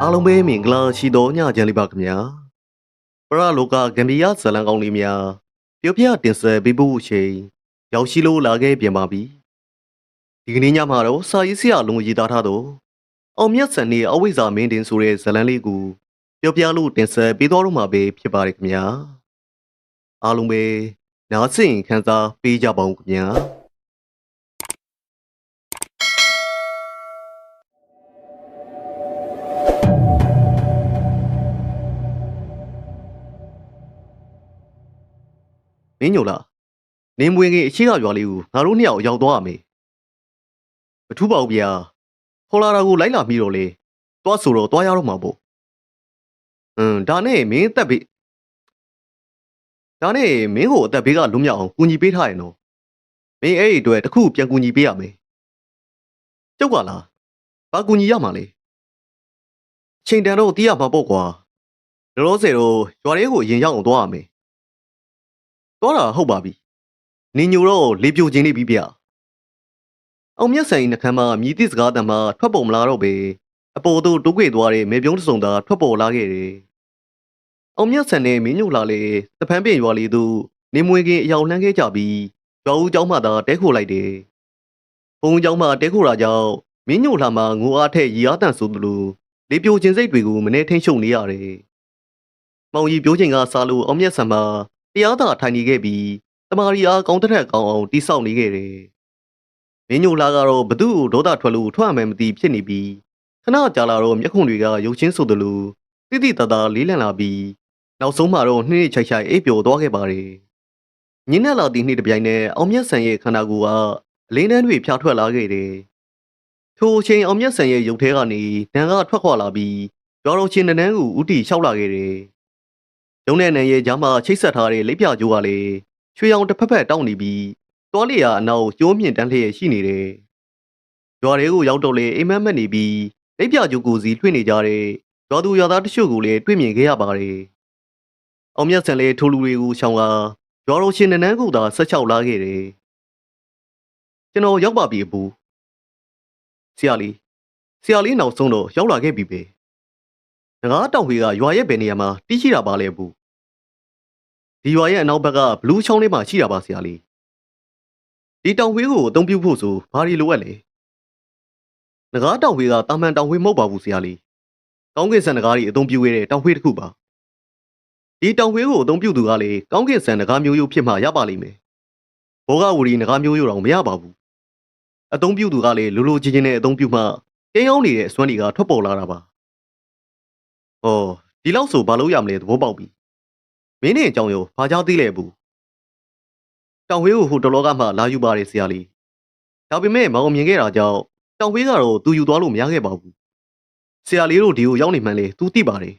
အားလုံးပဲမင်္ဂလာရှိတော်ညချမ်းလေးပါခင်ဗျာပရလောကဂမ်ဘီယာဇလန်ကောင်းလေးများပြောပြတင်ဆက်ပေးဖို့အချိန်ရောက်ရှိလို့လာခဲ့ပြန်ပါပြီဒီကနေ့ညမှာတော့စာရေးဆရာလုံးရေးသားထားတော့အောင်မြတ်ဆန်နေအဝိဇ္ဇာမင်းတင်ဆိုတဲ့ဇလန်လေးကိုပြောပြလို့တင်ဆက်ပေးတော်တော့မှာပဲဖြစ်ပါတယ်ခင်ဗျာအားလုံးပဲနားဆင်ခံစားပေးကြပါဦးခင်ဗျာ မင်းညိုလားနေမွေငယ်အရှိကရွာလေးကိုငါတို့နှစ်ယောက်ရောက်သွားရမယ်မထူးပါဘူးဗျာခေါ်လာတာကိုလိုက်လာပြီးတော့လေသွားဆိုတော့သွားရတော့မှာပေါ့ဟွန်းဒါနဲ့မင်းအသက်ဘေးဒါနဲ့မင်းကိုအသက်ဘေးကလွတ်မြောက်အောင်ကူညီပေးထားရင်တော့မင်းအဲ့ဒီအတွက်တစ်ခုပြန်ကူညီပေးရမယ်ကျုပ်ကလားဘာကူညီရမှာလဲအချိန်တန်တော့တီးရမှာပေါ့ကွာလောလောဆယ်တော့ရွာလေးကိုအရင်ရောက်အောင်သွားရမယ် သွားတာဟုတ်ပါပြီ။နင်ညိုတော့လေပြိုခြင်းနေပြီဗျ။အောင်မြတ်ဆိုင်နှခမ်းမှာမြည်သည့်စကားတမ်းမှာထွက်ပေါ်မလာတော့ပဲအပေါ်သို့တိုးကွေသွားတဲ့မေပြုံးတစ်စုံသာထွက်ပေါ်လာခဲ့တယ်။အောင်မြတ်ဆန်နဲ့မင်းညိုလာလေတဖန်ပြင်ရွာလေးသို့နေမွေကင်းအယောင်လှမ်းခဲ့ကြပြီးရွာဦးเจ้าမှသာတဲခိုလိုက်တယ်။ဘုံเจ้าမှတဲခိုတာကြောင့်မင်းညိုလာမှာငိုအားထက်ရီအားတန်ဆိုသလိုလေပြိုခြင်းစိတ်တွေကိုမနေထိန်ရှုံနေရတယ်။မောင်ကြီးပြောချိန်ကစားလို့အောင်မြတ်ဆန်မှာ တရားသာထိုင်နေခဲ့ပြီးတမာရီအားကောင်းတဲ့ထက်ကောင်းအောင်တိဆောက်နေခဲ့တယ်။မင်းညိုလာကတော့ဘသူ့ကိုဒေါသထွက်လို့ထွက်မှန်းမသိဖြစ်နေပြီးခဏကြာလာတော့မျက်ခုံတွေကရုပ်ချင်းဆိုသလိုတိတိတသားလေးလံလာပြီးနောက်ဆုံးမှတော့နှင်းနှိမ့်ချိုက်ချိုက်အိပ်ပျော်သွားခဲ့ပါတယ်။ညင်းနဲ့လာသည့်နေ့တစ်ပြိုင်နက်အောင်မြတ်ဆန်ရဲ့ခန္ဓာကိုယ်ကအလင်းတန်းတွေဖြာထွက်လာခဲ့တယ်။ထိုအချိန်အောင်မြတ်ဆန်ရဲ့ရုပ်ထဲကနေဒဏ်ကထွက်ခွာလာပြီးရွာတော်ချင်းနန်းကိုဥတီလျှောက်လာခဲ့တယ်။ ရုံးနဲ့နံရဲ့ကြားမှာချိတ်ဆက်ထားတဲ့လက်ပြကျိုးကလည်းချွေအောင်တစ်ဖက်ဖက်တောင်းနေပြီးတောလျာအနောက်ကျိုးမြင့်တန်းလျက်ရှိနေတယ်။ရွာတွေကိုရောက်တော့လေအိမ်မက်မက်နေပြီးလက်ပြကျိုးကိုစီလွှင့်နေကြတဲ့ရွာသူရွာသားတချို့ကိုလည်းတွေ့မြင်ခဲ့ရပါတယ်။အောင်မြတ်ဆန်လည်းထိုလူတွေကိုရှောင်ကရွာတော်ရှင်နန်းနန်းကိုသာဆက်ချောက်လာခဲ့တယ်။ကျွန်တော်ရောက်ပါပြီအပူ။ဆရာလေးဆရာလေးနောက်ဆုံးတော့ရောက်လာခဲ့ပြီပဲ။ ငကားတောင်ဝေကရွာရဲ့ဘယ်နေရာမှာတီးရှိတာပါလဲအပူ။ဒီရွာရဲ့အနောက်ဘက်ကဘလူးချောင်းလေးမှာရှိတာပါဆရာလေးဒီတောင်ဝေးကိုအသုံးပြုဖို့ဆိုဘာတွေလိုအပ်လဲငကားတောင်ဝေးကတာမန်တောင်ဝေးမဟုတ်ပါဘူးဆရာလေးကောင်းကင်ဆန်ငကားတွေအသုံးပြုရတဲ့တောင်ဝေးတစ်ခုပါဒီတောင်ဝေးကိုအသုံးပြုသူကလေကောင်းကင်ဆန်ငကားမျိုးရိုးဖြစ်မှရပါလိမ့်မယ်ဘောဂဝရီငကားမျိုးရိုးတော့မရပါဘူးအသုံးပြုသူကလေလိုလိုချင်းချင်းနဲ့အသုံးပြုမှတင်းရောင်းနေတဲ့အစွမ်းတွေကထွက်ပေါ်လာတာပါ ဟောဒီလောက်ဆိုဘာလို့ရမလဲသဘောပေါက်ပြီမင်းနဲ့အကြောင်းရောဘာကြောင့်သိလဲဘူးတောင်ဝေးကိုဟိုတလောကမှလာယူပါတယ်ဆရာလေးဒါပေမဲ့မအောင်မြင်ခဲ့တာကြောင့်တောင်ဝေးကတော့သူယူသွားလို့မရခဲ့ပါဘူးဆရာလေးတို့ဒီကိုရောက်နေမှန်းလေသူသိပါတယ်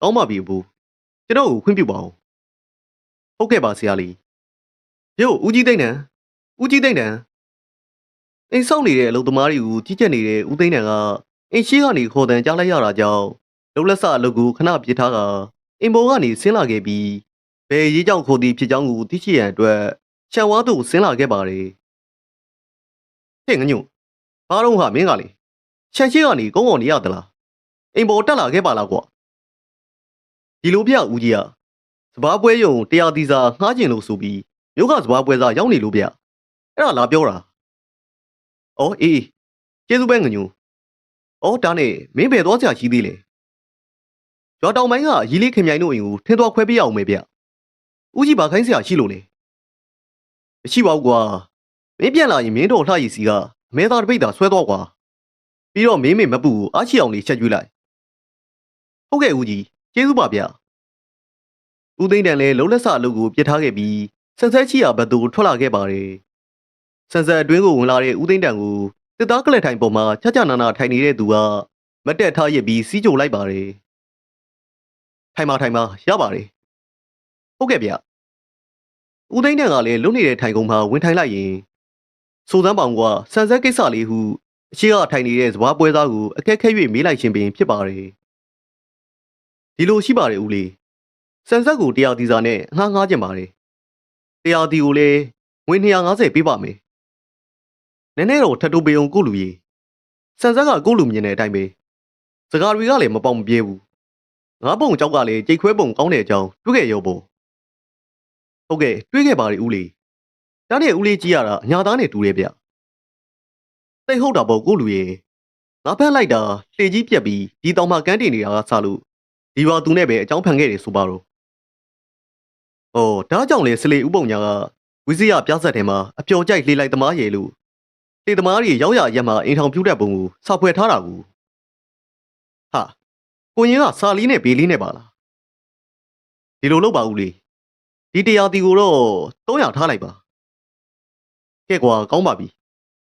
ကောင်းပါပြီဘူးကျွန်တော်ကိုခွင့်ပြုပါဦးဟုတ်ကဲ့ပါဆရာလေးရုပ်ဦးကြီးသိန်းနံဦးကြီးသိန်းနံအိမ်ဆောင်နေတဲ့အလုပ်သမားတွေကိုကြီးကြက်နေတဲ့ဦးသိန်းနံက အိမ်ရှိကနေခေါ်တန်ကြားလိုက်ရတာကြောင့်လုံးလက်ဆအလုပ်ကိုခဏပြစ်ထားကအင်ဘုံကနေဆင်းလာခဲ့ပြီးဘယ်ရေးကြောင့်ခိုးသည်ဖြစ်ကြောင်းကိုသိရှိရန်အတွက်ခြံဝါးသို့ဆင်းလာခဲ့ပါတယ်။ဟဲ့ငညို့ဘာတော့ဟာမင်းကလေခြံရှိကနေကုန်းအောင်နေရသလား။အင်ဘုံတက်လာခဲ့ပါလားကွာ။ဒီလိုပြဦးကြီးကစပားပွဲယုံတရားသီစာငှားကျင်လို့ဆိုပြီးမြို့ကစပားပွဲစားရောက်နေလို့ဗျ။အဲ့ဒါလာပြောတာ။အော်အေးကျေးဇူးပဲငညို့။ အော်ဒါနဲ့မင်းဘယ်သွားစရာရှိသေးလဲ။ရွာတောင်ပိုင်းကရီလေးခင်မြိုင်တို့အိမ်ကိုထင်းသွားခွဲပေးရအောင်မေဗျ။ဦးကြီးဘာခိုင်းစရာရှိလို့လဲ။မရှိပါဘူးကွာ။မင်းပြန်လာရင်မင်းတော်လှရည်စီကအမဲသားတစ်ပိတ်သာဆွဲသွားကွာ။ပြီးတော့မင်းမေမပူကိုအားချီအောင်လေးချက်ကျွေးလိုက်။ဟုတ်ကဲ့ဦးကြီးကျေးဇူးပါဗျ။ဦးသိန်းတန်လည်းလုံးလက်စအလုပ်ကိုပြစ်ထားခဲ့ပြီးဆန်ဆက်ချီရဘတ်သူထွက်လာခဲ့ပါတယ်။ဆန်ဆက်အတွင်းကိုဝင်လာတဲ့ဦးသိန်းတန်ကို တစ်သားကလက်ထိုင်ပေါ်မှာချာချာနာနာထိုင်နေတဲ့သူကမတ်တက်ထားရစ်ပြီးစီးကြိုလိုက်ပါတယ်။ထိုင်ပါထိုင်ပါရပါတယ်ဟုတ်ကဲ့ဗျဦးသိန်းတန်ကလည်းလွတ်နေတဲ့ထိုင်ကုန်မှာဝင်ထိုင်လိုက်ရင်စိုးစမ်းပောင်ကဆန်ဆက်ကိစ္စလေးဟုအရှိကထိုင်နေတဲ့စပွားပွဲသားကိုအခက်ခဲ၍မေးလိုက်ခြင်းပင်ဖြစ်ပါတယ်ဒီလိုရှိပါတယ်ဦးလေးဆန်ဆက်ကိုတရားဒီစာနဲ့ငှားငှားကြင်ပါတယ်တရားဒီကိုလည်းငွေ250ပေးပါမယ် နည်းနည်းတော့ထပ်တိုးပေးအောင်ကိုလူကြီးဆန်ဆက်ကကိုလူမြင်တဲ့အတိုင်းပဲစကားတွေကလည်းမပေါက်မပြေးဘူးငါးပုံကြောက်ကလည်းကြိတ်ခွဲပုံကောင်းတဲ့အကြောင်းတွေ့ခဲ့ရောပေါ့ဟုတ်ကဲ့တွေ့ခဲ့ပါလေဦးလေးဒါနဲ့ဦးလေးကြီးရတာအညာသားနဲ့တူတယ်ဗျသိဟုတ်တာပေါ့ကိုလူကြီးငါဖက်လိုက်တာလှေကြီးပြက်ပြီးဒီတောင်မှကန်းတင်နေတာကစလို့ဒီရွာသူနဲ့ပဲအကြောင်းဖန်ခဲ့တယ်ဆိုပါတော့ဩဒါကြောင့်လေစလေဥပုံညာကဝိဇိယပြဆက်တယ်မှာအပျော်ကြိုက်လှေလိုက်သမားရေလို့ တေသမားတွေရောက်ရရက်မှာအိမ်ထောင်ပြူတဲ့ပုံကိုစာဖွဲထားတာကိုဟာကိုရင်ကစာလီနဲ့ဘေလီနဲ့ပါလားဒီလိုလုပ်ပါဦးလေဒီတရားတီကိုတော့300ထားလိုက်ပါကဲကွာကောင်းပါပြီ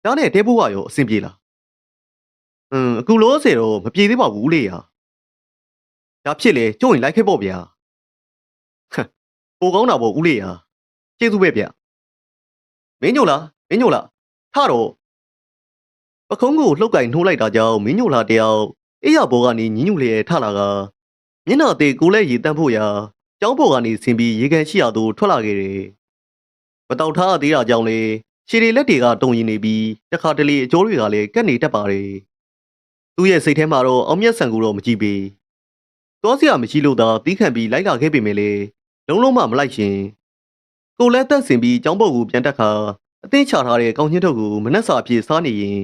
ဒါနဲ့တဲဘိုးကရောအဆင်ပြေလားอืมအခုလို့စေတော့မပြေသေးပါဘူးဦးလေးဟာဒါဖြစ်လေကျုံရင်လိုက်ခဲ့ပေါ့ဗျာဟမ်ပိုကောင်းတာပေါ့ဦးလေးဟာကျေးဇူးပဲဗျမင်းညိုလားမင်းညိုလားထတော့ ပခုံးကိုလှုပ်ကင်နှိုးလိုက်တာကြောင့်မင်းညိုလာတယောက်အေးရဘောကနေညင်းညူလျက်ထလာကမျက်နှာသေးကိုလဲရေတန့်ဖို့ရာကျောင်းပေါ်ကနေဆင်းပြီးရေကန်ရှိရာသို့ထွက်လာခဲ့တယ်။မတောက်ထားသေးတာကြောင့်လေခြေတွေလက်တွေကတုံရင်နေပြီးတခါတလေအကျိုးတွေကလည်းကက်နေတတ်ပါတယ်။သူ့ရဲ့စိတ်ထဲမှာတော့အောင်မျက်ဆန်ကူတော့မကြည့်ပေ။တောစရာမရှိလို့သာတီးခန့်ပြီးလိုက်လာခဲ့ပေမဲ့လေလုံးလုံးမမလိုက်ရှင်။ကိုလဲတက်ဆင်ပြီးကျောင်းပေါ်ကိုပြန်တက်ခါအသင်းချထားတဲ့ကောင်းချင်းထုတ်ကိုမနှက်စာအဖြစ်စားနေရင်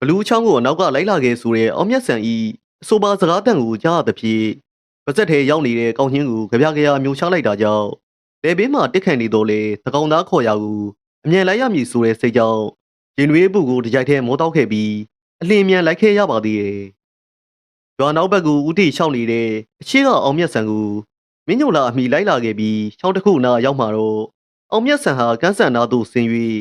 ဘလူးချောင်းကိုအနောက်ကလိုက်လာခဲ့ဆိုတဲ့အောင်မြတ်ဆန်ဤအဆိုပါစကားတန်ကိုကြားရသဖြင့်ပါဇက်ထဲရောက်နေတဲ့ကောင်းချင်းကိုကြပြကြရမျိုးချလိုက်တာကြောင့်လေဘေးမှာတစ်ခန့်နေတော့လေသကောင်သားခေါ်ရကိုအမြန်လိုက်ရမည်ဆိုတဲ့စိတ်ကြောင့်ရင်နွေးပုကိုတစ်ကြိုက်ထဲမောတောက်ခဲ့ပြီးအလင်းမြန်လိုက်ခဲ့ရပါသေးတယ်။ရွာနောက်ဘက်ကိုဦးတီရှောက်နေတဲ့အရှိကအောင်မြတ်ဆန်ကိုမင်းညိုလာအမိလိုက်လာခဲ့ပြီးချောင်းတစ်ခုနာရောက်မှာတော့အောင်မြတ်ဆန်ဟာကန်းဆန်နာသို့ဆင်း၍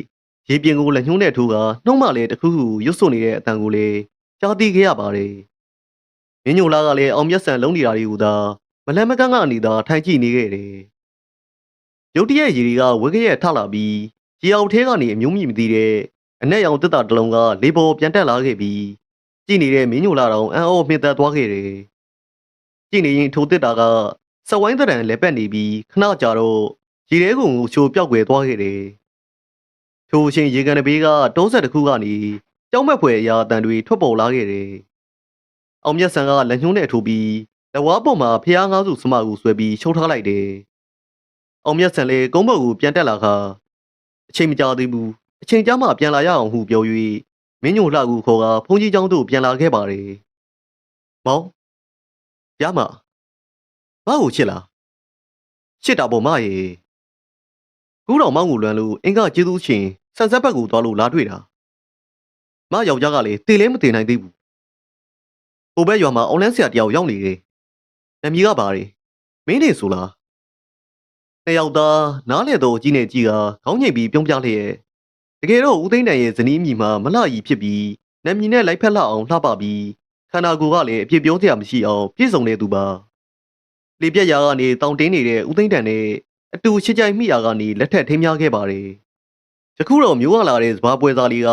ရေပြင်ကိုလက်ညှိုးနဲ့ထိုးကနှုံးမလေးတစ်ခုခုရွတ်ဆိုနေတဲ့အတန်ကိုလည်းကြားသိခဲ့ရပါတယ်။မင်းညိုလာကလည်းအောင်မျက်စံလုံးနေတာတွေကိုသာမလန်မကန်းကနေသာထိုင်ကြည့်နေခဲ့တယ်။ရုတ်တရက်ရေတွေကဝက်ကြရက်ထလာပြီးရေအောင်ထဲကနေအမျိုးမြည်မသိတဲ့အနက်ရောင်တက်တာတစ်လုံးကလေပေါ်ပြန်တက်လာခဲ့ပြီးကြည့်နေတဲ့မင်းညိုလာတော်အံ့ဩမြင့်သက်သွားခဲ့တယ်။ကြည့်နေရင်ထိုတက်တာကစက်ဝိုင်းတရံလက်ပက်နေပြီးခဏကြာတော့ရေထဲကိုချိုးပြောက်ွယ်သွားခဲ့တယ်။ ထိုအချိန်ရေကန်တဘေးကတုံးဆက်တစ်ခုကနေကြောက်မက်ဖွယ်အရာအတန်တွေထွက်ပေါ်လာခဲ့တယ်။အောင်မြတ်ဆန်ကလက်ညှိုးနဲ့ထိုးပြီးလက်ဝါးပေါ်မှာဖျားငါးစုစမကိုဆွဲပြီးရှုံးထားလိုက်တယ်။အောင်မြတ်ဆန်လည်းကုန်းဘုတ်ကိုပြန်တက်လာခါအချိန်မကြာသေးဘူး။အချိန်ကြာမှပြန်လာရအောင်ဟုပြော၍မင်းညိုလှကူခေါ်ကဖုန်ကြီးကျောင်းသို့ပြန်လာခဲ့ပါတယ်။မောင်ရမမကိုချစ်လားချစ်တာပေါ့မရေ ခုတော်မောင်းကိုလွမ်းလို့အင်္ဂကျေးဇူးရှင်ဆန်ဆက်ဘက်ကိုသွားလို့လာတွေ့တာမယောက်ျားကလည်းတေလဲမတင်နိုင်သေးဘူးဟိုဘက်ရွာမှာအွန်လိုင်းဆရာတယောက်ရောက်နေတယ်နာမည်ကပါလေမင်းနေဆိုလားနှစ်ယောက်သားနားလေတော့ကြီးနေကြီးကခေါင်းငိတ်ပြီးပြုံးပြလျက်တကယ်တော့ဦးသိန်းတန်ရဲ့ဇနီးမိမှာမလှကြီးဖြစ်ပြီးနာမည်နဲ့လိုက်ဖက်လှအောင်လှပပြီးခန္ဓာကိုယ်ကလည်းအပြစ်ပြောစရာမရှိအောင်ပြည့်စုံနေသူပါလေပြက်ရာကနေတောင်တင်းနေတဲ့ဦးသိန်းတန်နဲ့ အတူချစ်ကြိုက်မိရာကနေလက်ထက်ထိမ်းများခဲ့ပါတယ်။ယခုတော့မျိုးဝလာတဲ့စဘာပွဲသားလေးက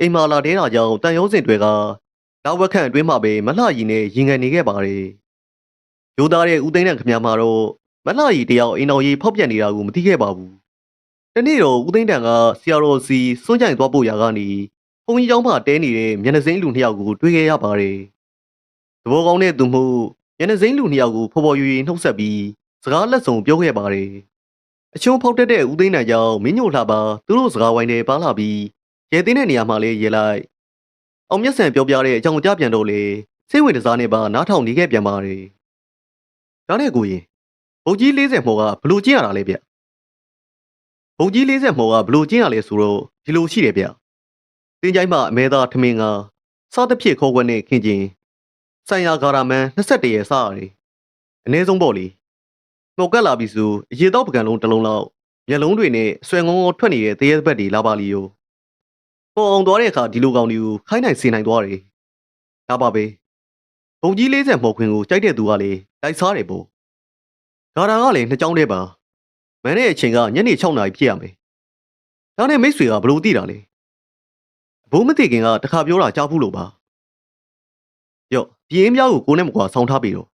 အိမ်မာလာတဲ့တာကြောင့်တန်ရုံးစင်တွေကလောက်ဝက်ခန့်အတွင်းမှာပဲမလှရီနဲ့ရင်ငယ်နေခဲ့ပါတယ်။ရိုးသားတဲ့ဦးသိန်းနဲ့ခမများမှာတော့မလှရီတယောက်အိမ်တော်ကြီးဖောက်ပြက်နေတာကိုမသိခဲ့ပါဘူး။တနေ့တော့ဦးသိန်းတန်ကဆရာတော်စီစွန့်ကြိုင်သွားဖို့ရာကနေဘုန်းကြီးကျောင်းမှာတဲနေတဲ့မျက်နှာစိမ်းလူနှစ်ယောက်ကိုတွေ့ခဲ့ရပါတယ်။သဘောကောင်းတဲ့သူမှုမျက်နှာစိမ်းလူနှစ်ယောက်ကိုဖော်ဖော်ရွရွနှုတ်ဆက်ပြီးစကားလက်ဆောင်ပြောခဲ့ပါတယ်။ အချုံဖောက်တက်တဲ့ဦးသိန်းနိုင်ကြောင့်မင်းညိုလှပါသူတို့စကားဝိုင်းတွေပါလာပြီးရဲသိန်းတဲ့နေရာမှာလေးရဲလိုက်အောင်မျက်စံပြောပြတဲ့အကြောင်းကြားပြန်တော့လေစိတ်ဝင်စားနေပါနားထောင်နေခဲ့ပြန်ပါတယ်ဒါနဲ့ကိုရင်ဘုတ်ကြီး40မော်ကဘလို့ကျင်းရတာလဲဗျဘုတ်ကြီး40မော်ကဘလို့ကျင်းရလဲဆိုတော့ဒီလိုရှိတယ်ဗျတင်းကြိုင်းမှာအမဲသားထမင်းကစားတစ်ဖြစ်ခေါ်ခွက်နဲ့ခင်ချင်းဆိုင်ရာဂါရာမန်21ရဲ့စားရတယ်အနည်းဆုံးပေါ့လေ နှုတ်ကက်လာပြီဆိုအရေတော့ပကံလုံးတစ်လုံးလောက်မျက်လုံးတွေနဲ့ဆွဲငုံငုံထွက်နေတဲ့တရေဘက်တွေလာပါလီယိုပေါ်အောင်သွားတဲ့အခါဒီလိုကောင်တွေကိုခိုင်းနိုင်စေနိုင်သွားတယ်ဒါပါပဲဘုံကြီး40မော်ခွင်ကိုကြိုက်တဲ့သူကလေလိုက်စားတယ်ပေါ့ဒါတာကလည်းနှစ်ကြောင်းတည်းပါမန်တဲ့အချိန်ကညနေ6နာရီဖြစ်ရမယ်ဒါနဲ့မိတ်ဆွေကဘလို့သိတာလဲဘိုးမသိခင်ကတခါပြောတာကြားဘူးလို့ပါယော့ပြင်းပြားကိုကိုနဲ့မကွာဆောင်းထားပြီတော့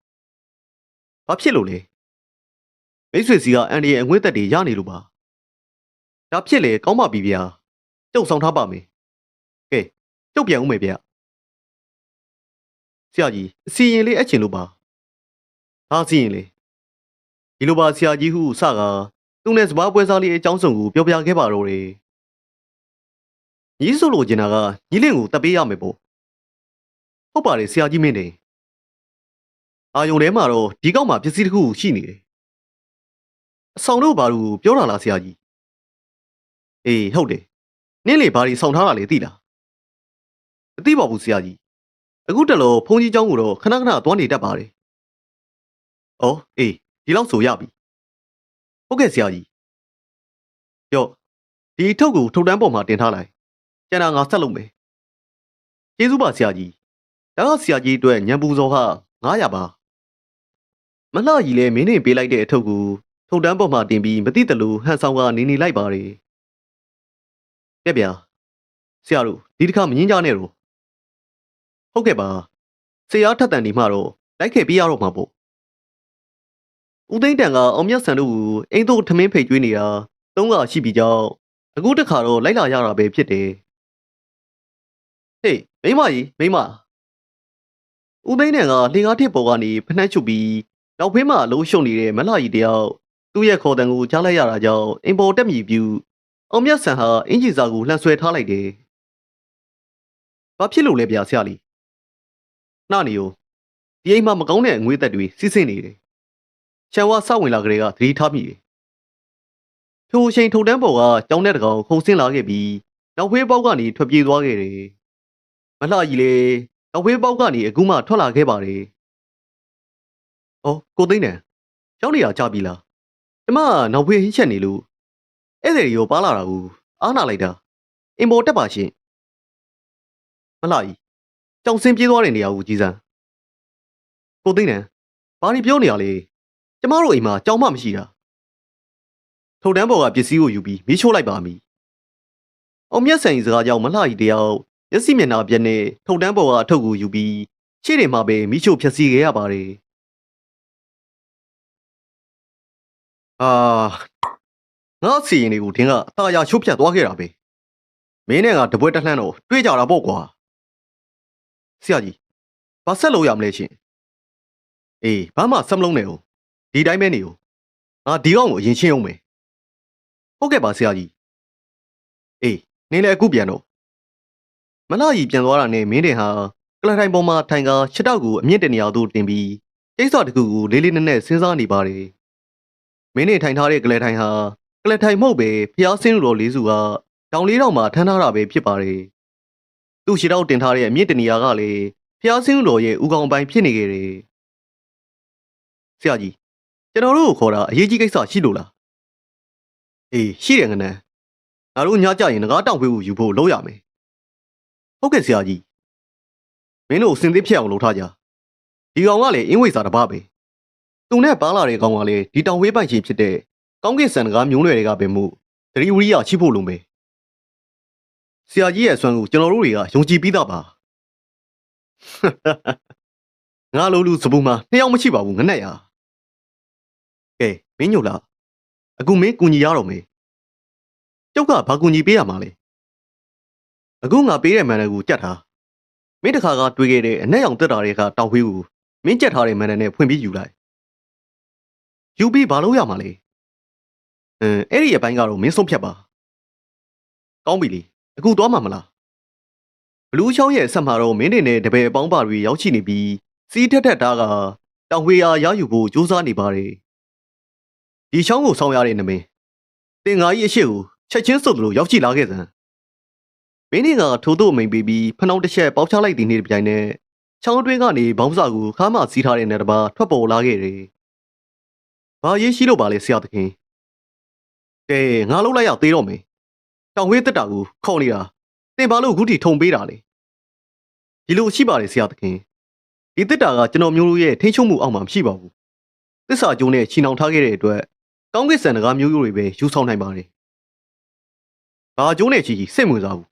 ဘာဖြစ်လို့လဲ မိတ်ဆွေစီကအန်ဒီရဲ့အငွေ့သက်တွေရနေလို့ပါဒါဖြစ်လေကောင်းပါပြီဗျာကျုပ်ဆောင်ထားပါမယ်ကျုပ်ပြန်ဦးမယ်ဗျဆရာကြီးအစီရင်လေးအချင်လို့ပါဟာစီရင်လေးဒီလိုပါဆရာကြီးဟုစကားသူနဲ့စပားပွဲစားလေးအကြောင်းစုံကိုပြောပြခဲ့ပါတော့တယ်ညီဆိုလို့ကျင်တာကညီလင့်ကိုတပ်ပေးရမယ်ပေါ့ဟုတ်ပါတယ်ဆရာကြီးမင်းနေအာယုံထဲမှာတော့ဒီကောက်မှာပစ္စည်းတစ်ခုရှိနေတယ် အဆောင်တို့ဘာလို့ပြောတာလားဆရာကြီးအေးဟုတ်တယ်နင့်လေဘာတွေဆောင်ထားတာလဲသိလားမသိပါဘူးဆရာကြီးအခုတလောဖုန်းကြီးเจ้าကိုတော့ခဏခဏသွားနေတတ်ပါတယ်။အော်အေးဒီလောက်ဆိုရပြီ။ဟုတ်ကဲ့ဆရာကြီး။ကြော့ဒီထုတ်ကိုထုတ်တန်းပေါ်မှာတင်ထားလိုက်။ကျန်တာငါဆက်လုပ်မယ်။ကျေးဇူးပါဆရာကြီး။ဒါကဆရာကြီးအတွက်ညံပူစော်ဟာ900ပါ။မလှကြီးလည်းမင်းနေပေးလိုက်တဲ့အထုပ်ကို ထုတ်တန်းပေါ်မှာတင်ပြီးမသိတလူဟန်ဆောင်ကနေနေလိုက်ပါတယ်။ပြက်ပြဆရာတို့ဒီတစ်ခါမငင်းကြနဲ့တော့ဟုတ်ကဲ့ပါဆရာထက်တန်ဒီမှတော့လိုက်ခဲ့ပြရတော့မှာပေါ့ဦးသိန်းတန်ကအောင်မြတ်ဆန်တို့ကိုအိမ်တို့ထမင်းဖိတ်ကျွေးနေတာသုံးကရှိပြီးကြောင်းအခုတစ်ခါတော့လိုက်လာရတာပဲဖြစ်တယ်ဟေးမိမကြီးမိမဦးသိန်းတန်ကလှေကားထစ်ပေါ်ကနေဖနှက်ချုပ်ပြီးနောက်ဖေးမှာအလုံးရှုံနေတဲ့မလှကြီးတယောက် သူ့ရဲ့ခေါ်တန်ကိုကြားလိုက်ရတာကြောင့်အိမ်ပေါ်တက်မြည်ပြူအောင်မြတ်ဆန်ဟာအင်ဂျီစာကိုလှန်ဆွဲထားလိုက်တယ်ဘာဖြစ်လို့လဲဗျာဆရာလေးနှနေ ው ဒီအိမ်မှာမကောင်းတဲ့အငွေသက်တွေစီးဆင်းနေတယ်။ချန်ဝါစောက်ဝင်လာကြတဲ့ကသတိထားမိတယ်။ထိုအချိန်ထုံတန်းပေါ်ကကြောင်းတဲ့တကောင်ခုန်ဆင်းလာခဲ့ပြီးနောက်ဖေးပေါက်ကနေထွက်ပြေးသွားခဲ့တယ်။မလှကြီးလေနောက်ဖေးပေါက်ကနေအခုမှထွက်လာခဲ့ပါတယ်။အော်ကိုသိန်းတန်ရောက်နေတာကြပြီလား။ ကျမကနောက်ဖေးဟင်းချက်နေလို့ဧည့်သည်တွေရောပါလာတာကိုအားနာလိုက်တာ။အင်ပေါ်တက်ပါရှင်။မလှကြီးကြောင်စင်းပြေးသွားတဲ့နေရာကိုကြည်စမ်းကိုသိန်းနံဘာတွေပြောနေရလဲကျမတို့အိမ်မှာကြောင်မှမရှိတာထုံတန်းပေါ်ကပစ္စည်းကိုယူပြီးမီးရှို့လိုက်ပါမည်အောင်မြတ်ဆန်ကြီးစကားကြောင့်မလှကြီးတယောက်မျက်စိမျက်နှာပြက်နဲ့ထုံတန်းပေါ်ကအထုပ်ကိုယူပြီးရှေ့တွေမှာပဲမီးရှို့ဖျက်ဆီးခဲ့ရပါတယ် အာငါအစီရင်တွေကိုတင်းကအသာယာချိုးဖြတ်သွားခဲ့တာပဲမင်းနဲ့ကတပွဲတက်လှမ်းတော့တွေးကြတာပေါ့ကွာဆရာကြီးဘာဆက်လို့ရမလဲရှင်အေးဘာမှဆက်မလုံးနဲ့ဦးဒီတိုင်းပဲနေဦးငါဒီကောင်ကိုအရင်ရှင်းအောင်မယ်ဟုတ်ကဲ့ပါဆရာကြီးအေးနင်းလည်းအခုပြန်တော့မလာကြီးပြန်သွားတာနဲ့မင်းတင်ဟာကလထိုင်ပေါ်မှာထိုင်ကာခြေတောက်ကိုအမြင့်တနေရာသို့တင်ပြီးကိစ္စတခုကိုလေးလေးနက်နက်စဉ်းစားနေပါတယ် မင်းနေထိုင်ထားတဲ့ကလထိုင်ဟာကလထိုင်မဟုတ်ပဲဖျားဆင်းလူတော်လေးစုကတောင်လေးတောင်မှာထမ်းထားတာပဲဖြစ်ပါတယ်သူ့ခြေတောက်တင်ထားတဲ့အမြင့်တနေရာကလည်းဖျားဆင်းလူတော်ရဲ့ဥကောင်ပိုင်းဖြစ်နေခဲ့တယ်ဆရာကြီးကျွန်တော်တို့ကိုခေါ်တာအရေးကြီးကိစ္စရှိလို့လားအေးရှိတယ်ငနန်းငါတို့ညကြရင်ငကားတောက်ပေးဖို့ယူဖို့လုပ်ရမယ်ဟုတ်ကဲ့ဆရာကြီးမင်းတို့အစင်သေးဖြစ်အောင်လုပ်ထားကြဒီကောင်ကလည်းအင်းဝိစာတစ်ပါးပဲ သူနဲ့ပါလာတဲ့ကောင်ကလည်းဒီတောင်ဝေးပိုင်ရှင်ဖြစ်တဲ့ကောင်းကင်ဆန်တကားမျိုးနွယ်တွေကပဲမှုသတိဝရိယရှိဖို့လုံးပဲဆရာကြီးရဲ့အစွမ်းကိုကျွန်တော်တို့တွေကယုံကြည်ပြီးသားပါငါလိုလူစပူမှာနှစ်ယောက်မရှိပါဘူးငနဲ့ရကဲမင်းညို့လားအခုမင်းကူညီရတော့မေကျုပ်ကဘာကူညီပေးရမှာလဲအခုငါပေးတဲ့မန်နယ်ကိုကြက်ထားမင်းတခါကတွေးခဲ့တဲ့အနက်ရောင်တက်တာတွေကတောင်ဝေးကိုမင်းကြက်ထားတဲ့မန်နယ်နဲ့ဖွင့်ပြီးယူလိုက် ယူပြီးဘာလို့ရမှာလဲအင်းအဲ့ဒီအပိုင်းကတော့မင်းဆုံးဖြတ်ပါကောင်းပြီလေအခုသွားမှာမလားဘလူးချောင်းရဲ့အဆက်မှာတော့မင်းတွေနဲ့တပည့်အပေါင်းပါတွေရောက်ရှိနေပြီးစီးထက်ထက်တားကတောင်ဝေးအားရယူဖို့ကြိုးစားနေပါတယ်ဒီချောင်းကိုဆောင်ရတဲ့နမင်းတင်ငါကြီးအရှိကိုချက်ချင်းစုပ်လို့ရောက်ရှိလာခဲ့စမ်းမင်းတွေကထိုးတို့အမိန်ပေးပြီးဖနှောင်းတစ်ချက်ပေါက်ချလိုက်တဲ့နေ့တစ်ပြိုင်နက်ချောင်းအတွင်းကနေဘောင်းစာကိုခါမစီးထားတဲ့နေတပါထွက်ပေါ်လာခဲ့တယ် ဘာရေးရှိလို့ပါလဲဆရာသခင်ကဲငါလုံးလိုက်ရသေးတော့မယ်တောင်ဝေးတက်တာကိုခေါ်နေတာတင်ပါလို့အခုထိထုံပေးတာလေဒီလိုရှိပါတယ်ဆရာသခင်ဒီတက်တာကကျွန်တော်မျိုးရဲ့ထိန်းချုပ်မှုအောက်မှာမရှိပါဘူးသစ္စာကျုံနဲ့ချီနှောင်ထားခဲ့တဲ့အတွက်ကောင်းကင်ဆန်တကားမျိုးရိုးတွေပဲယူဆောင်နိုင်ပါတယ်ဘာကျုံနဲ့ချီစိတ်ဝင်စားဘူး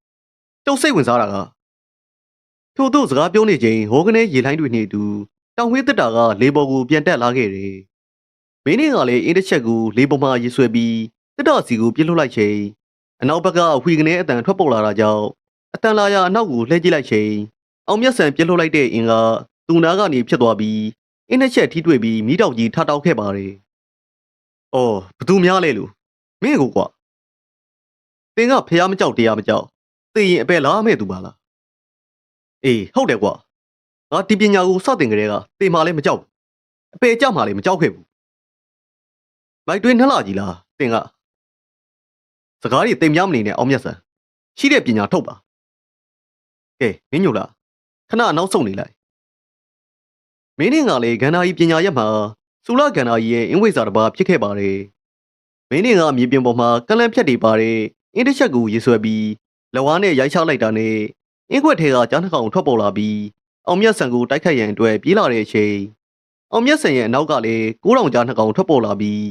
ကျုပ်စိတ်ဝင်စားတာကထို့သောစကားပြောနေချိန်ဟောကနေရေလိုင်းတွေနဲ့အတူတောင်ဝေးတက်တာကလေပေါ်ကိုပြန်တက်လာခဲ့တယ် မင်းတွေကလည်းအင်းတစ်ချက်ကိုလေပေါ်မှာရေဆွဲပြီးတက်တာစီကိုပြစ်လွတ်လိုက်ချိန်အနောက်ဘက်ကအဝှီကနေအတန်ထွက်ပေါ်လာတာကြောင့်အတန်လာရအနောက်ကိုလှည့်ကြည့်လိုက်ချိန်အောင်မြတ်ဆန်ပြစ်လွှတ်လိုက်တဲ့အင်ကသူ့နားကနေဖြစ်သွားပြီးအင်းတစ်ချက်ထိတွေ့ပြီးမိတောက်ကြီးထတောက်ခဲ့ပါတယ်။အော်ဘသူများလဲလို့မင်းကိုကွာသင်ကဖះမကြောက်တရားမကြောက်သိရင်အပယ်လားမဲ့သူပါလားအေးဟုတ်တယ်ကွာငါဒီပညာကိုစတင်ကြတဲ့ကသေမာလည်းမကြောက်ဘူးအပယ်ကြောက်မှလည်းမကြောက်ခဲ့ဘူး မိုက်တွင်းနှလှကြီးလားသင်ကစကားတွေတိမ်များမနေနဲ့အောင်မြတ်ဆန်ရှိတဲ့ပညာထုတ်ပါကဲမင်းညိုလားခဏနောက်ဆုံးနေလိုက်မင်းနဲ့ငါလေဂန္ဓာကြီးပညာရက်မှာစူလဂန္ဓာကြီးရဲ့အင်ဝိဇ္ဇာတစ်ပါးဖြစ်ခဲ့ပါတယ်မင်းနဲ့ငါမြေပြင်ပေါ်မှာကလန့်ဖြတ်တွေပါတယ်အင်းတစ်ချက်ကိုရေဆွဲပြီးလက်ဝါးနဲ့ရိုက်ချလိုက်တာနဲ့အင်းခွက်ထဲကကြားနှကောင်ထွက်ပေါ်လာပြီးအောင်မြတ်ဆန်ကိုတိုက်ခိုက်ရန်အတွက်ပြေးလာတဲ့အချိန်အောင်မြတ်ဆန်ရဲ့အနောက်ကလည်းကိုးတောင်ကြားနှကောင်ထွက်ပေါ်လာပြီး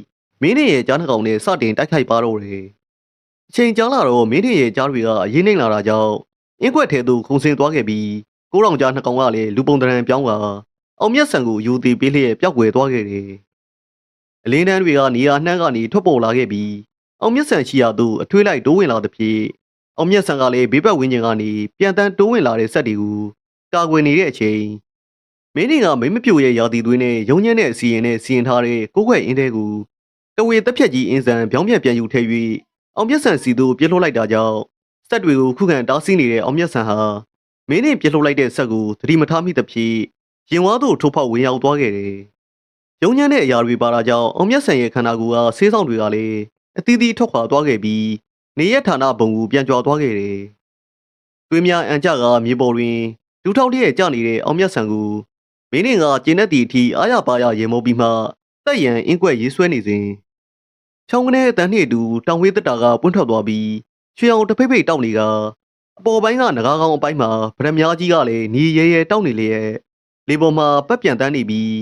မင်းနဲ့ရဲ့ကြားနှကောင်နဲ့စတင်တိုက်ခိုက်ပါတော့တယ်အချိန်ကြာလာတော့မင်းနဲ့ရဲ့ကြားတွေကအရေးနှိမ့်လာတာကြောင့်အင်းခွက်ထဲသို့ခုန်ဆင်းသွားခဲ့ပြီးကိုးတောင်ကြားနှကောင်ကလည်းလူပုံတရံပြောင်းကအောင်မြတ်ဆန်ကိုယူသေးပေးလျက်ပျောက်ကွယ်သွားခဲ့တယ်အလင်းတန်းတွေကနေရာနှမ်းကနေထွက်ပေါ်လာခဲ့ပြီးအောင်မြတ်ဆန်ရှိရာသို့အထွေးလိုက်တိုးဝင်လာသဖြင့်အောင်မြတ်ဆန်ကလည်းဘေးဘက်ဝင်းကျင်ကနေပြန်တန်းတိုးဝင်လာတဲ့ဆက်တွေကိုကာကွယ်နေတဲ့အချိန်မင်းတွေကမိမပြိုရဲ့ရာသီသွေးနဲ့ရုံညံ့တဲ့အစီရင်နဲ့စီရင်ထားတဲ့ကိုးခွဲ့အင်းတဲကို တဝေတက်ဖြက်ကြီးအင်းဆန်ပြောင်းပြန်ပြန်ယူထဲ၍အောင်မြတ်ဆန်စီသို့ပြစ်လှုပ်လိုက်တာကြောင့်ဆက်တွေကိုခုခံတားဆီးနေတဲ့အောင်မြတ်ဆန်ဟာမင်းနဲ့ပြစ်လှုပ်လိုက်တဲ့ဆက်ကိုသတိမထားမိသဖြင့်ရင်ဝါသို့ထိုးဖောက်ဝင်ရောက်သွားခဲ့တယ်။ရုံညံ့တဲ့အရာတွေပါတာကြောင့်အောင်မြတ်ဆန်ရဲ့ခန္ဓာကိုယ်ကဆေးဆောင်တွေကလည်းအသီးသီးထွက်ခွာသွားခဲ့ပြီးနေရဌာနဘုံကိုပြန်ကြွားသွားခဲ့တယ်။သွေးများအန်ကြကမြေပေါ်တွင်လူထောက်တည်းကျနေတဲ့အောင်မြတ်ဆန်ကိုမင်းကကျင်းတဲ့တီအထိအားရပါရရေမုံပြီးမှ တက်ရန်အင်းကွက်ရေးဆွဲနေစဉ်ချောင်းကနေအတန်းနှင့်အတူတောင်ဝေးတက်တာကပွင့်ထွက်သွားပြီးရွှေအောင်တဖိတ်ဖိတ်တောက်နေကအပေါ်ပိုင်းကငကားကောင်းအပိုင်းမှာဗရမ ्या ကြီးကလည်းညီရဲရဲတောက်နေလေရဲ့လေပေါ်မှာပတ်ပြန်တန်းနေပြီး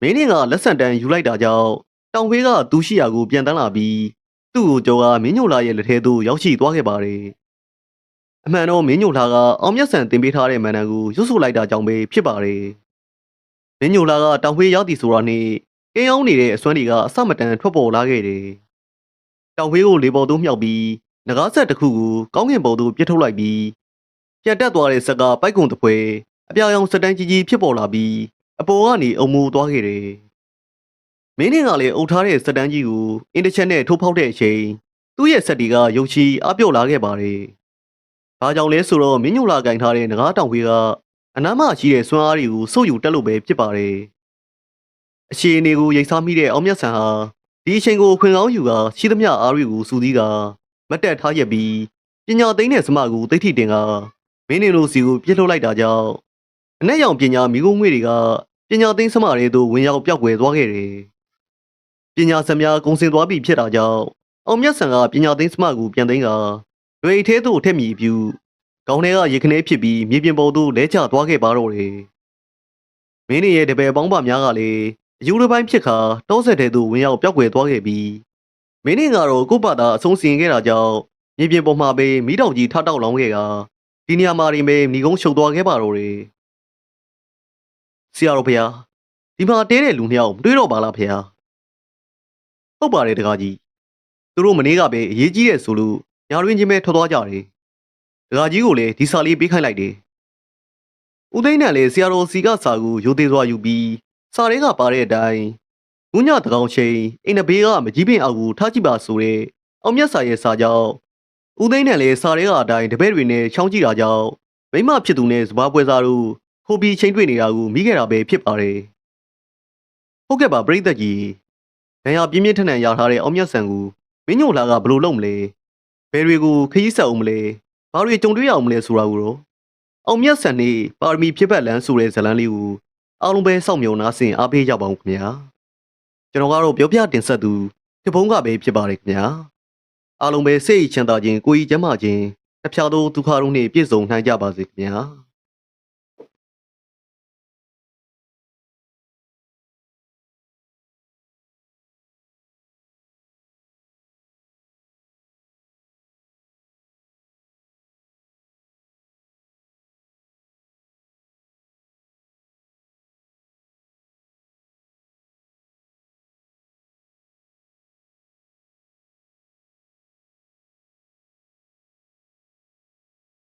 မင်းကလက်ဆန်တန်းယူလိုက်တာကြောင့်တောင်ဝေးကသူရှိရာကိုပြန်တန်းလာပြီးသူ့ကိုကျော်ကမင်းညိုလာရဲ့လက်ထဲသို့ရောက်ရှိသွားခဲ့ပါတယ်။အမှန်တော့မင်းညိုလာကအောင်မြတ်ဆန်တင်ပေးထားတဲ့မန်နန်ကိုရွတ်ဆိုလိုက်တာကြောင့်ပဲဖြစ်ပါတယ်။မင်းညိုလာကတောင်ဝေးရောက်သည်ဆိုတာနဲ့ ကင်းအောင်နေတဲ့အစွမ်းတွေကအစမတန်ထွက်ပေါ်လာခဲ့တယ်။တောင်ဝေးကိုလေပေါ်သို့မြှောက်ပြီးငကားဆက်တစ်ခုကိုကောင်းကင်ပေါ်သို့ပြစ်ထုတ်လိုက်ပြီးပြတ်တက်သွားတဲ့ဆက်ကပိုက်ကုံတစ်ဖွဲအပြောင်ရောင်စတန်းကြီးကြီးဖြစ်ပေါ်လာပြီးအပေါ်ကနေအုံမူသွားခဲ့တယ်။မင်းကလည်းအုပ်ထားတဲ့စတန်းကြီးကိုအင်တချက်နဲ့ထိုးဖောက်တဲ့အချိန်သူ့ရဲ့ဆက်တီကရုပ်ချီအပြုတ်လာခဲ့ပါတယ်။ဘာကြောင့်လဲဆိုတော့မင်းညိုလာကင်ထားတဲ့ငကားတောင်ဝေးကအနားမှာရှိတဲ့စွမ်းအားတွေကိုစုပ်ယူတက်လို့ပဲဖြစ်ပါတယ်။ အခြေအနေကိုရိတ်စားမိတဲ့အောင်မြတ်ဆန်ဟာဒီအချိန်ကိုခွင်ကောင်းယူကရှိသမျှအားတွေကိုစူးစီးကမတ်တက်ထားရက်ပြီးပညာသိမ်းတဲ့စမကိုသိထိတ်တင်ကမင်းနေလိုစီကိုပြစ်ထုတ်လိုက်တာကြောင့်အနက်ရောင်ပညာမိခိုးငွေတွေကပညာသိမ်းစမတွေသို့ဝင်ရောက်ပြောက်ွယ်သွားခဲ့တယ်။ပညာစံများကုံစင်သွားပြီဖြစ်တာကြောင့်အောင်မြတ်ဆန်ကပညာသိမ်းစမကိုပြန်သိမ်းကလွေထဲသို့ထက်မြည်ပြူခေါင်းထဲကရေခနဲဖြစ်ပြီးမြေပြင်ပေါ်သို့လဲကျသွားခဲ့ပါတော့တယ်။မင်းရဲ့တပည့်ပေါင်းပါများကလည်း အယူတစ်ပိုင်းဖြစ်ခါတောဆက်တဲ့သို့ဝင်ရောက်ပြောက်ွယ်သွားခဲ့ပြီးမင်းကတော့ကိုယ့်ဘာသာအဆုံးစီရင်ခဲ့တာကြောင့်မြေပြင်ပေါ်မှာပဲမိတောင်ကြီးထတောက်လောင်းခဲ့ကဒီနေရာမှာရင်ပဲမိကုန်းရှုပ်သွားခဲ့ပါတော့တယ်။ဆရာတော်ဖေဟာဒီမှာတဲတဲ့လူနှစ်ယောက်မတွေ့တော့ပါလားဖေဟာ။ဟုတ်ပါတယ်တကားကြီးသူတို့မနေ့ကပဲအရေးကြီးတဲ့ဆိုလို့ညာတွင်ချင်းပဲထွက်သွားကြတယ်တကားကြီးကိုလည်းဒီစာလေးပေးခိုင်းလိုက်တယ်ဦးသိန်းနဲ့လည်းဆရာတော်စီကစာကိုရိုသေစွာယူပြီး စာတွေကပါတဲ့အတိုင်းဦးညတကောင်ချိန်အိမ်နဘေးကမကြီးပင်အောက်ကိုထားကြည့်ပါဆိုတဲ့အောင်မြတ်စာရဲ့စာကြောင့်ဦးသိန်းနဲ့လည်းစာတွေကအတိုင်းတပည့်တွေနဲ့ချောင်းကြည့်တာကြောင့်မိမဖြစ်သူနဲ့စဘာပွဲစားတို့ခိုးပြီးချိန်တွေ့နေတာကိုမိခဲ့တာပဲဖြစ်ပါတယ်ဟုတ်ကဲ့ပါပြိတ္တကြီး။ရန်ရပြင်းပြင်းထန်ထန်ရထားတဲ့အောင်မြတ်ဆန်ကိုမင်းညိုလာကဘလို့လုပ်မလဲ။ဘယ်တွေကိုခရီးဆက်အောင်မလဲ။ဘာတွေကြုံတွေ့ရအောင်မလဲဆိုတာကိုတော့အောင်မြတ်ဆန်နေပါရမီဖြစ်ပတ်လန်းဆိုတဲ့ဇတ်လန်းလေးကို အားလုံးပဲစောင့်မျှော်နားဆင်အားပေးကြပါဦးခင်ဗျာ။ကျွန်တော်ကတော့ပြောပြတင်ဆက်သူတပုံးကပဲဖြစ်ပါတယ်ခင်ဗျာ။အားလုံးပဲစိတ်ချမ်းသာခြင်းကိုယ်ကြီးကျန်းမာခြင်းအဖျားသောဒုက္ခတို့နှင့်ပြည့်စုံနိုင်ကြပါစေခင်ဗျာ။